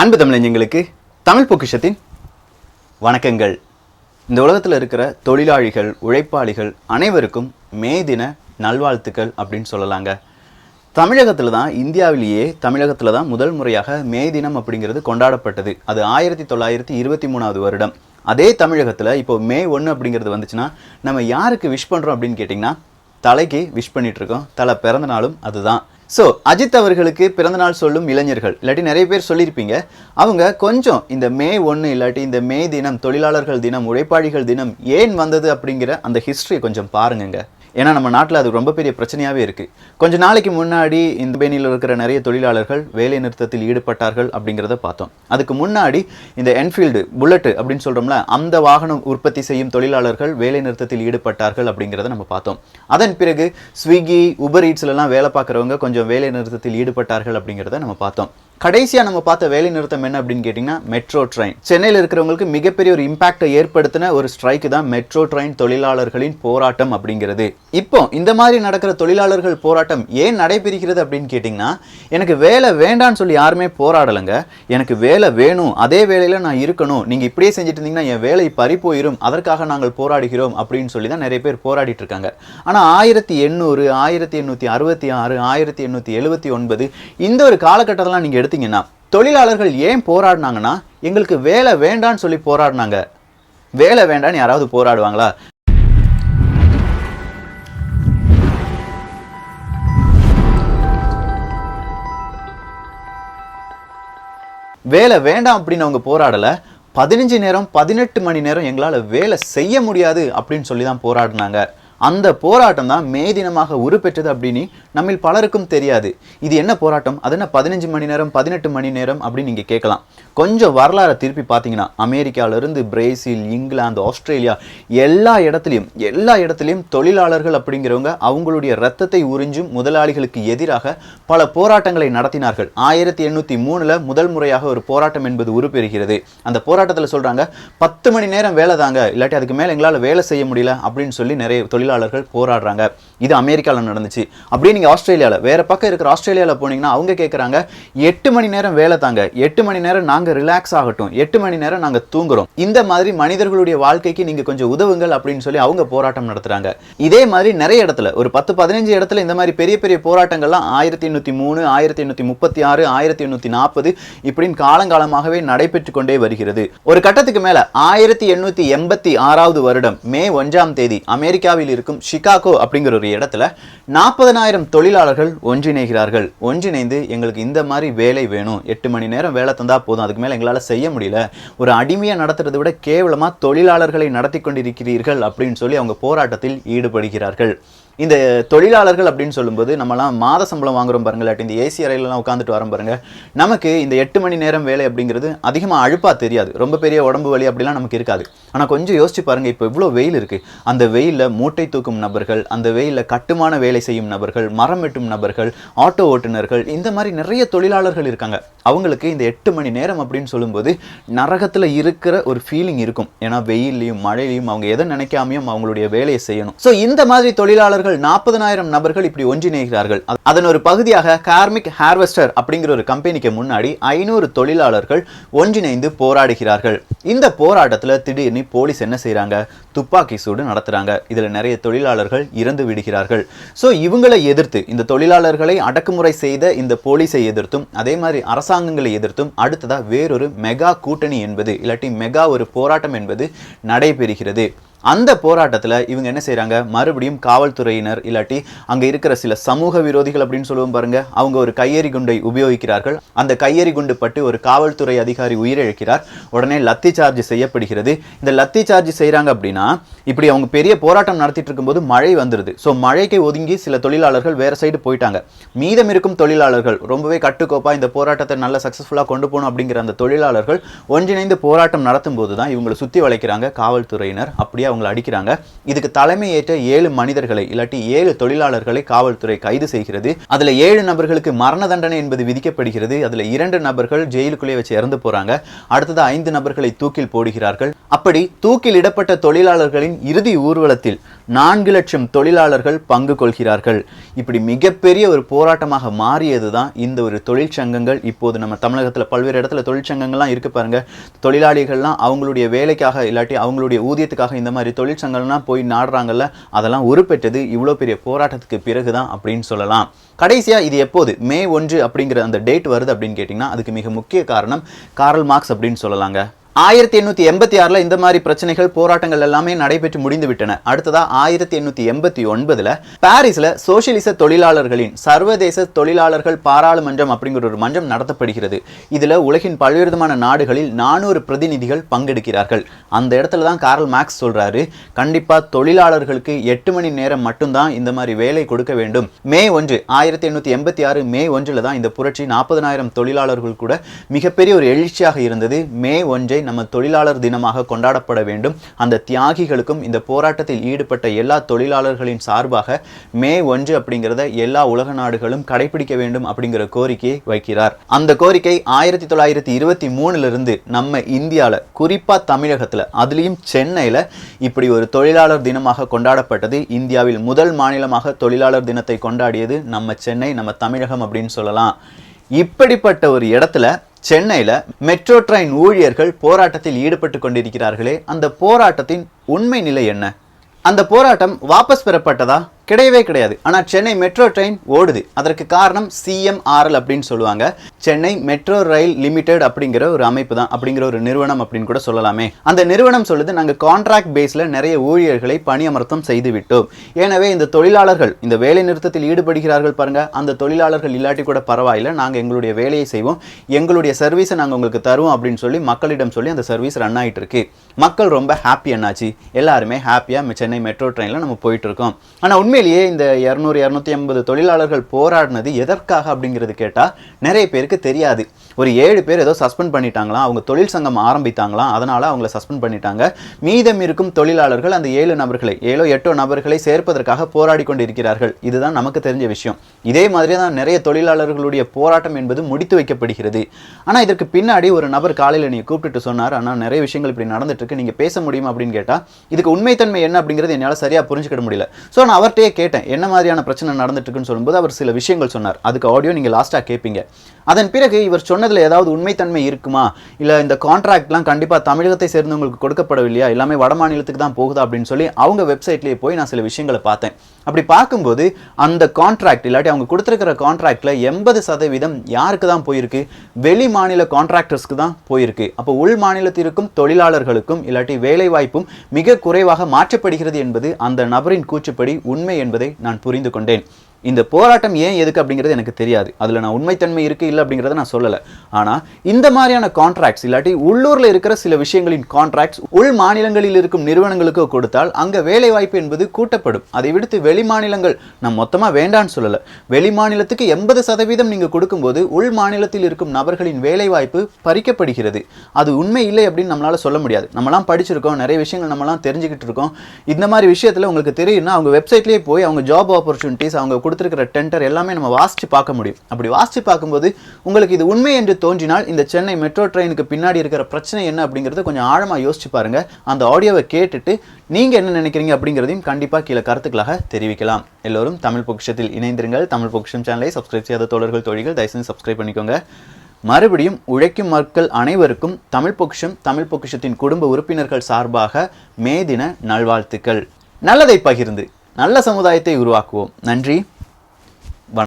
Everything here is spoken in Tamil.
அன்பு தமிழஞ்சங்களுக்கு தமிழ் பொக்கிஷத்தின் வணக்கங்கள். இந்த உலகத்தில் இருக்கிற தொழிலாளிகள் உழைப்பாளிகள் அனைவருக்கும் மே தின நல்வாழ்த்துக்கள் அப்படின்னு சொல்லலாங்க. தமிழகத்தில் தான் இந்தியாவிலேயே தமிழகத்தில் தான் முதல் முறையாக மே தினம் அப்படிங்கிறது கொண்டாடப்பட்டது. அது ஆயிரத்தி தொள்ளாயிரத்தி இருபத்தி மூணாவது வருடம். அதே தமிழகத்தில் இப்போ மே ஒன்று அப்படிங்கிறது வந்துச்சுன்னா நம்ம யாருக்கு விஷ் பண்ணுறோம் அப்படின்னு கேட்டிங்கன்னா தலைக்கு விஷ் பண்ணிகிட்ருக்கோம் தலை பிறந்த நாளும் அதுதான். ஸோ அஜித் அவர்களுக்கு பிறந்தநாள் சொல்லும் இளைஞர்கள் இல்லாட்டி நிறைய பேர் சொல்லியிருப்பீங்க. அவங்க கொஞ்சம் இந்த மே ஒன்று இல்லாட்டி இந்த மே தினம் தொழிலாளர்கள் தினம் உழைப்பாளிகள் தினம் ஏன் வந்தது அப்படிங்கிற அந்த ஹிஸ்ட்ரியை கொஞ்சம் பாருங்கங்க. ஏன்னா நம்ம நாட்டில் அது ரொம்ப பெரிய பிரச்சனையாகவே இருக்குது கொஞ்ச நாளைக்கு முன்னாடி இந்த பேனியில் இருக்கிற நிறைய தொழிலாளர்கள் வேலை நிறுத்தத்தில் ஈடுபட்டார்கள் அப்படிங்கிறத பார்த்தோம். அதுக்கு முன்னாடி இந்த என்ஃபீல்டு புல்லட்டு அப்படின்னு சொல்கிறோம்ல அந்த வாகனம் உற்பத்தி செய்யும் தொழிலாளர்கள் வேலை நிறுத்தத்தில் ஈடுபட்டார்கள் அப்படிங்கிறத நம்ம பார்த்தோம். அதன் பிறகு ஸ்விக்கி உபர் ஈட்ஸ்லலாம் வேலை பார்க்குறவங்க கொஞ்சம் வேலை நிறுத்தத்தில் ஈடுபட்டார்கள் அப்படிங்கிறத நம்ம பார்த்தோம். கடைசியாக நம்ம பார்த்த வேலை நிறுத்தம் என்ன அப்படின்னு கேட்டிங்கன்னா மெட்ரோ ட்ரெயின் சென்னையில் இருக்கிறவங்களுக்கு மிகப்பெரிய ஒரு இம்பாக்டை ஏற்படுத்தின ஒரு ஸ்ட்ரைக்கு தான் மெட்ரோ ட்ரெயின் தொழிலாளர்களின் போராட்டம் அப்படிங்கிறது. இப்போ இந்த மாதிரி நடக்கிற தொழிலாளர்கள் போராட்டம் ஏன் நடைபெறுகிறது அப்படின்னு கேட்டிங்கன்னா எனக்கு வேலை வேண்டான்னு சொல்லி யாருமே போராடலைங்க. எனக்கு வேலை வேணும் அதே வேலையில் நான் இருக்கணும். நீங்கள் இப்படியே செஞ்சுட்டு இருந்தீங்கன்னா என் வேலை பறி போயிடும் அதற்காக நாங்கள் போராடுகிறோம் அப்படின்னு சொல்லி தான் நிறைய பேர் போராடிட்டு இருக்காங்க. ஆனால் ஆயிரத்தி எண்ணூறு ஆயிரத்தி எண்ணூற்றி அறுபத்தி ஆறு ஆயிரத்தி எண்ணூற்றி எழுபத்தி ஒன்பது இந்த ஒரு காலகட்டத்தெல்லாம் நீங்கள் எடுத்தீங்கன்னா தொழிலாளர்கள் ஏன் போராடினாங்கன்னா எங்களுக்கு வேலை வேண்டான்னு சொல்லி போராடினாங்க. வேலை வேண்டான்னு யாராவது போராடுவாங்களா? வேலை வேண்டாம் அப்படின்னு அவங்க போராடலை. பதினஞ்சு நேரம் பதினெட்டு மணி நேரம் எங்களால் வேலை செய்ய முடியாது அப்படின்னு சொல்லி தான் போராடினாங்க. அந்த போராட்டம் தான் மே தினமாக உருப்பெற்றது அப்படின்னு நம்மில் பலருக்கும் தெரியாது. இது என்ன போராட்டம்? அது என்ன பதினஞ்சு மணி நேரம் பதினெட்டு மணி நேரம் அப்படின்னு நீங்கள் கேட்கலாம். கொஞ்சம் வரலாறை திருப்பி பார்த்தீங்கன்னா அமெரிக்காவிலிருந்து பிரேசில் இங்கிலாந்து ஆஸ்திரேலியா எல்லா இடத்துலையும் எல்லா இடத்துலையும் தொழிலாளர்கள் அப்படிங்கிறவங்க அவங்களுடைய ரத்தத்தை உறிஞ்சும் முதலாளிகளுக்கு எதிராக பல போராட்டங்களை நடத்தினார்கள். ஆயிரத்தி எண்ணூற்றி மூணில் முதல் முறையாக ஒரு போராட்டம் என்பது உருப்பெறுகிறது. அந்த போராட்டத்தில் சொல்கிறாங்க பத்து மணி நேரம் வேலை தாங்க இல்லாட்டி அதுக்கு மேலே எங்களால் வேலை செய்ய முடியல அப்படின்னு சொல்லி நிறைய தொழில் தொழிலாளர்கள் போராடுறாங்க. இது அமெரிக்காவில் நடந்துச்சு. அப்படியே நீங்கள் ஆஸ்திரேலியாவில் வேறு பக்கம் இருக்கிற ஆஸ்திரேலியாவில் போனீங்கன்னா அவங்க கேட்குறாங்க எட்டு மணி நேரம் வேலை தாங்க. எட்டு மணி நேரம் நாங்கள் ரிலாக்ஸ் ஆகட்டும். எட்டு மணி நேரம் நாங்கள் தூங்குறோம். இந்த மாதிரி மனிதர்களுடைய வாழ்க்கைக்கு நீங்கள் கொஞ்சம் உதவுங்கள் அப்படின்னு சொல்லி அவங்க போராட்டம் நடத்துகிறாங்க இதே மாதிரி நிறைய இடத்துல ஒரு பத்து பதினஞ்சு இடத்துல இந்த மாதிரி பெரிய பெரிய போராட்டங்கள்லாம் ஆயிரத்தி எண்ணூற்றி மூணு ஆயிரத்தி எண்ணூற்றி முப்பத்தி ஆறு ஆயிரத்தி எண்ணூற்றி நாற்பது இப்படின்னு காலங்காலமாகவே நடைபெற்று கொண்டே வருகிறது. ஒரு கட்டத்துக்கு மேலே ஆயிரத்தி எண்ணூற்றி எண்பத்தி ஆறாவது வருடம் மே ஒன்றாம் தேதி அமெரிக்காவில் இருக்கும் ஷிகாகோ அப்படிங்கிற ஒரு இடத்துல நாற்பதனாயிரம் தொழிலாளர்கள் ஒன்றிணைகிறார்கள். ஒன்றிணைந்து எங்களுக்கு இந்த மாதிரி வேலை வேணும். எட்டு மணி நேரம் வேலை தந்தா போதும். அதுக்கு மேலே எங்களால் செய்ய முடியல. ஒரு அடிமையை நடத்துறதை விட கேவலமாக தொழிலாளர்களை நடத்தி கொண்டிருக்கிறீர்கள் அப்படின்னு சொல்லி அவங்க போராட்டத்தில் ஈடுபடுகிறார்கள். இந்த தொழிலாளர்கள் அப்படின்னு சொல்லும்போது நம்மலாம் மாத சம்பளம் வாங்குறோம் பாருங்க இல்லாட்டி இந்த ஏசி அறையிலலாம் உட்காந்துட்டு வரோம் பாருங்க. நமக்கு இந்த எட்டு மணி நேரம் வேலை அப்படிங்கிறது அதிகமாக அழுப்பாக தெரியாது. ரொம்ப பெரிய உடம்பு வலி அப்படிலாம் நமக்கு இருக்காது. ஆனால் கொஞ்சம் யோசிச்சு பாருங்க இப்போ இவ்வளோ வெயில் இருக்கு. அந்த வெயிலில் மூட்டை தூக்கும் நபர்கள் அந்த வெயிலில் கட்டுமான வேலை செய்யும் நபர்கள் மரம் வெட்டும் நபர்கள் ஆட்டோ ஓட்டுநர்கள் இந்த மாதிரி நிறைய தொழிலாளர்கள் இருக்காங்க. அவங்களுக்கு இந்த எட்டு மணி நேரம் அப்படின்னு சொல்லும்போது நரகத்தில் இருக்கிற ஒரு ஃபீலிங் இருக்கும். ஏன்னா வெயிலையும் மழையிலையும் அவங்க எதை நினைக்காமையும் அவங்களுடைய வேலையை செய்யணும். ஸோ இந்த மாதிரி தொழிலாளர்கள் நாற்பதனாயிரம் நபர்கள் இப்படி ஒன்றிணைகிறார்கள். அதன் ஒரு பகுதியாக கார்மிக் ஹார்வெஸ்டர் அப்படிங்கிற ஒரு கம்பெனிக்கு முன்னாடி ஐநூறு தொழிலாளர்கள் ஒன்றிணைந்து போராடுகிறார்கள். இந்த போராட்டத்தில் திடீர்னு போலீஸ் என்ன செய்கிறாங்க துப்பாக்கி சூடு நடத்துறாங்க. இதில் நிறைய தொழிலாளர்கள் இறந்து விடுகிறார்கள். ஸோ இவங்களை எதிர்த்து இந்த தொழிலாளர்களை அடக்குமுறை செய்த இந்த போலீஸை எதிர்த்தும் அதே மாதிரி அரசாங்கங்களை எதிர்த்தும் அடுத்ததா வேறொரு மெகா கூட்டணி என்பது இல்லாட்டி மெகா ஒரு போராட்டம் என்பது நடைபெறுகிறது. அந்த போராட்டத்தில் இவங்க என்ன செய்கிறாங்க மறுபடியும் காவல்துறையினர் இல்லாட்டி அங்கே இருக்கிற சில சமூக விரோதிகள் அப்படின்னு சொல்லுவோம் பாருங்க அவங்க ஒரு கையெறி குண்டை உபயோகிக்கிறார்கள். அந்த கையெறி குண்டு பட்டு ஒரு காவல்துறை அதிகாரி உயிரிழக்கிறார் உடனே லத்தி சார்ஜ் செய்யப்படுகிறது. இந்த லத்தி சார்ஜ் செய்கிறாங்க அப்படின்னா இப்படி அவங்க பெரிய போராட்டம் நடத்திட்டு இருக்கும்போது மழை வந்துருது. ஸோ மழைக்கு ஒதுங்கி சில தொழிலாளர்கள் வேற சைடு போயிட்டாங்க. மீதம் இருக்கும் தொழிலாளர்கள் ரொம்பவே கட்டுக்கோப்பாக இந்த போராட்டத்தை நல்ல சக்ஸஸ்ஃபுல்லாக கொண்டு போகணும் அப்படிங்கிற அந்த தொழிலாளர்கள் ஒன்றிணைந்து போராட்டம் நடத்தும் போது தான் இவங்களை சுற்றி வளைக்கிறாங்க காவல்துறையினர். அப்படியே அவங்களை அடிக்கிறாங்க. இதுக்கு தலைமை ஏற்ற ஏழு மனிதர்களை இல்லாட்டி ஏழு தொழிலாளர்களை காவல்துறை கைது செய்கிறது. அதுல ஏழு நபர்களுக்கு மரண தண்டனை என்பது விதிக்கப்படுகிறது. அதுல இரண்டு நபர்கள் ஜெயிலுக்குள்ளே வச்சு இறந்து போறாங்க. அடுத்தது ஐந்து நபர்களை தூக்கில் போடுகிறார்கள். அப்படி தூக்கில் இடப்பட்ட தொழிலாளர்களின் இறுதி ஊர்வலத்தில் நான்கு லட்சம் தொழிலாளர்கள் பங்கு கொள்கிறார்கள். இப்படி மிகப்பெரிய ஒரு போராட்டமாக மாறியது தான் இந்த ஒரு தொழிற்சங்கங்கள். இப்போது நம்ம தமிழகத்தில் பல்வேறு இடத்துல தொழிற்சங்கங்கள்லாம் இருக்கு பாருங்க. தொழிலாளிகள்லாம் அவங்களுடைய வேலைக்காக இல்லாட்டி அவங்களுடைய ஊதியத்துக்காக இந்த மாதிரி தொழிற்சங்கங்கள்லாம் போய் நாடுறாங்கல்ல அதெல்லாம் உருப்பெற்றது இவ்வளோ பெரிய போராட்டத்துக்கு பிறகு தான் அப்படின்னு சொல்லலாம். கடைசியாக இது எப்போது? மே ஒன்று அப்படிங்கிற அந்த டேட் வருது அப்படின்னு கேட்டிங்கன்னா அதுக்கு மிக முக்கிய காரணம் கார்ல் மார்க்ஸ் அப்படின்னு சொல்லலாங்க. ஆயிரத்தி எண்ணூற்றி எண்பத்தி ஆறில் இந்த மாதிரி பிரச்சனைகள் போராட்டங்கள் எல்லாமே நடைபெற்று முடிந்து விட்டன அடுத்ததா ஆயிரத்தி எண்ணூற்றி எண்பத்தி ஒன்பதுல பாரிஸ்ல சோசியலிச தொழிலாளர்களின் சர்வதேச தொழிலாளர்கள் பாராளுமன்றம் அப்படிங்கிற ஒரு மன்றம் நடத்தப்படுகிறது. இதுல உலகின் பல்வேறு விதமான நாடுகளில் நானூறு பிரதிநிதிகள் பங்கெடுக்கிறார்கள். அந்த இடத்துல தான் கார்ல் மேக்ஸ் சொல்றாரு கண்டிப்பா தொழிலாளர்களுக்கு எட்டு மணி நேரம் மட்டும்தான் இந்த மாதிரி வேலை கொடுக்க வேண்டும். மே ஒன்று ஆயிரத்தி எண்ணூற்றி எண்பத்தி ஆறு மே ஒன்றில் தான் இந்த புரட்சி நாற்பதனாயிரம் தொழிலாளர்கள் கூட மிகப்பெரிய ஒரு எழுச்சியாக இருந்தது. மே ஒன்றை நம்ம தொழிலாளர் தினமாக கொண்டாடப்பட வேண்டும். அந்த தியாகிகளுக்கும் இந்த போராட்டத்தில் ஈடுபட்ட எல்லா தொழிலாளர்களின் சார்பாக மே ஒன்று அப்படிங்கிறத எல்லா உலக நாடுகளும் கடைபிடிக்க வேண்டும் அப்படிங்கிற கோரிக்கையை வைக்கிறார். அந்த கோரிக்கை ஆயிரத்தி தொள்ளாயிரத்தி இருபத்தி மூணுல இருந்து நம்ம இந்தியாவில் குறிப்பா தமிழகத்துல அதுலேயும் சென்னையில இப்படி ஒரு தொழிலாளர் தினமாக கொண்டாடப்பட்டது. இந்தியாவில் முதல் மாநிலமாக தொழிலாளர் தினத்தை கொண்டாடியது நம்ம சென்னை நம்ம தமிழகம் அப்படின்னு சொல்லலாம். இப்படிப்பட்ட ஒரு இடத்துல சென்னையில் மெட்ரோ ட்ரெயின் ஊழியர்கள் போராட்டத்தில் ஈடுபட்டு கொண்டிருக்கிறார்களே அந்த போராட்டத்தின் உண்மை நிலை என்ன? அந்த போராட்டம் வாபஸ் பெறப்பட்டதா? கிடையவே கிடையாது. ஆனால் சென்னை மெட்ரோ ட்ரெயின் ஓடுது. அதற்கு காரணம் சிஎம்ஆர்எல் அப்படின்னு சொல்லுவாங்க. சென்னை மெட்ரோ ரயில் லிமிடெட் அப்படிங்கிற ஒரு அமைப்பு தான் அப்படிங்கிற ஒரு நிறுவனம் அப்படின்னு கூட சொல்லலாமே. அந்த நிறுவனம் சொல்லுது நாங்கள் கான்ட்ராக்ட் பேஸில் நிறைய ஊழியர்களை பணியமர்த்தம் செய்து விட்டோம் எனவே இந்த தொழிலாளர்கள் இந்த வேலை நிறுத்தத்தில் ஈடுபடுகிறார்கள் பாருங்க. அந்த தொழிலாளர்கள் இல்லாட்டி கூட பரவாயில்ல. நாங்கள் எங்களுடைய வேலையை செய்வோம். எங்களுடைய சர்வீஸை நாங்கள் உங்களுக்கு தருவோம் அப்படின்னு சொல்லி மக்களிடம் சொல்லி அந்த சர்வீஸ் ரன் ஆகிட்டு இருக்கு. மக்கள் ரொம்ப ஹாப்பி என்னாச்சு எல்லாருமே ஹாப்பியாக சென்னை மெட்ரோ ட்ரெயினில் நம்ம போயிட்டு இருக்கோம். ஆனால் உண்மையிலேயே இந்த இரநூறு இரநூத்தி ஐம்பது தொழிலாளர்கள் போராடினது எதற்காக அப்படிங்கிறது கேட்டால் நிறைய பேருக்கு தெரியாது. ஒரு ஏழு பேர் ஏதோ சஸ்பெண்ட் பண்ணிட்டாங்களாம் அவங்க தொழில் சங்கம் ஆரம்பித்தாங்களாம் அதனால அவங்கள சஸ்பெண்ட் பண்ணிட்டாங்க. மீதம் இருக்கும் தொழிலாளர்கள் அந்த ஏழு நபர்களை ஏழோ எட்டோ நபர்களை சேர்ப்பதற்காக போராடி கொண்டிருக்கிறார்கள். இதுதான் நமக்கு தெரிஞ்ச விஷயம். இதே மாதிரி தான் நிறைய தொழிலாளர்களுடைய போராட்டம் என்பது முடித்து வைக்கப்படுகிறது. ஆனால் இதற்கு பின்னாடி ஒரு நபர் காலையில் நீங்கள் கூப்பிட்டுட்டு சொன்னார் ஆனால் நிறைய விஷயங்கள் இப்படி நடந்துட்டு இருக்கு நீங்க பேச முடியுமா? அப்படின்னு கேட்டால் இதுக்கு உண்மைத்தன்மை என்ன? அப்படிங்கிறது என்னால் சரியா புரிஞ்சுக்கிட முடியல. ஸோ நான் அவர்கிட்டயே கேட்டேன் என்ன மாதிரியான பிரச்சனை நடந்துட்டுருக்குன்னு சொல்லும்போது அவர் சில விஷயங்கள் சொன்னார். அதுக்கு ஆடியோ நீங்கள் லாஸ்ட்டாக கேட்பீங்க அதன் பிறகு இவர் சொன்னதில் ஏதாவது உண்மைத்தன்மை இருக்குமா? இல்லை இந்த கான்ட்ராக்ட்லாம் கண்டிப்பாக தமிழகத்தை சேர்ந்தவங்களுக்கு கொடுக்கப்படவில்லையா? எல்லாமே வட மாநிலத்துக்கு தான் போகுதா? அப்படின்னு சொல்லி அவங்க வெப்சைட்லேயே போய் நான் சில விஷயங்களை பார்த்தேன். அப்படி பார்க்கும்போது அந்த கான்ட்ராக்ட் இல்லாட்டி அவங்க கொடுத்துருக்கிற கான்ட்ராக்டில் எண்பது சதவீதம் யாருக்கு தான் போயிருக்கு? வெளி மாநில கான்ட்ராக்டர்ஸ்க்கு தான் போயிருக்கு. அப்போ உள் மாநிலத்திற்கும் தொழிலாளர்களுக்கும் இல்லாட்டி வேலைவாய்ப்பும் மிக குறைவாக மாற்றப்படுகிறது என்பது அந்த நபரின் கூற்றுப்படி உண்மை என்பதை நான் புரிந்து கொண்டேன் இந்த போராட்டம் ஏன் எதுக்கு அப்படிங்கிறது எனக்கு தெரியாது. அதில் நான் உண்மைத்தன்மை இருக்குது இல்லை அப்படிங்கிறத நான் சொல்லலை. ஆனால் இந்த மாதிரியான கான்ட்ராக்ட்ஸ் இல்லாட்டி உள்ளூரில் இருக்கிற சில விஷயங்களின் கான்ட்ராக்ட்ஸ் உள் மாநிலங்களில் இருக்கும் நிறுவனங்களுக்கு கொடுத்தால் அங்கே வேலைவாய்ப்பு என்பது கூட்டப்படும். அதை விடுத்து வெளி மாநிலங்கள் நான் மொத்தமாக வேண்டான்னு சொல்லலை. வெளி மாநிலத்துக்கு எண்பது சதவீதம் நீங்கள் கொடுக்கும்போது உள் மாநிலத்தில் இருக்கும் நபர்களின் வேலைவாய்ப்பு பறிக்கப்படுகிறது. அது உண்மை இல்லை அப்படின்னு நம்மளால் சொல்ல முடியாது. நம்மலாம் படிச்சிருக்கோம் நிறைய விஷயங்கள் நம்மலாம் தெரிஞ்சுக்கிட்டு இருக்கோம். இந்த மாதிரி விஷயத்தில் உங்களுக்கு தெரியும்னா அவங்க வெப்சைட்லேயே போய் அவங்க ஜாப் ஆப்பர்ச்சுனிட்டிஸ் அவங்க கொடுத்துருக்கிற டெண்டர் எல்லாமே நம்ம வாசிச்சு பார்க்க முடியும். அப்படி வாசிச்சு பார்க்கும்போது உங்களுக்கு இது உண்மை என்று தோன்றினால் இந்த சென்னை மெட்ரோ ட்ரெயினுக்கு பின்னாடி இருக்கிற பிரச்சனை என்ன அப்படிங்கிறத கொஞ்சம் ஆழமாக யோசிச்சு பாருங்க. அந்த ஆடியோவை கேட்டுட்டு நீங்க என்ன நினைக்கிறீங்க அப்படிங்கிறதையும் கண்டிப்பாக கீழே கருத்துக்களாக தெரிவிக்கலாம். எல்லோரும் தமிழ் பொக்கிஷத்தில் இணைந்திருங்கள். தமிழ் பொக்கிஷம் சேனலை சப்ஸ்கிரைப் செய்யாத தோழர்கள் தொழில்கள் தயவுசெய்து சப்ஸ்கிரைப் பண்ணிக்கோங்க. மறுபடியும் உழைக்கும் மக்கள் அனைவருக்கும் தமிழ் பொக்கிஷம் தமிழ் பொக்கிஷத்தின் குடும்ப உறுப்பினர்கள் சார்பாக மே தின நல்வாழ்த்துக்கள். நல்லதை பகிர்ந்து நல்ல சமுதாயத்தை உருவாக்குவோம். நன்றி.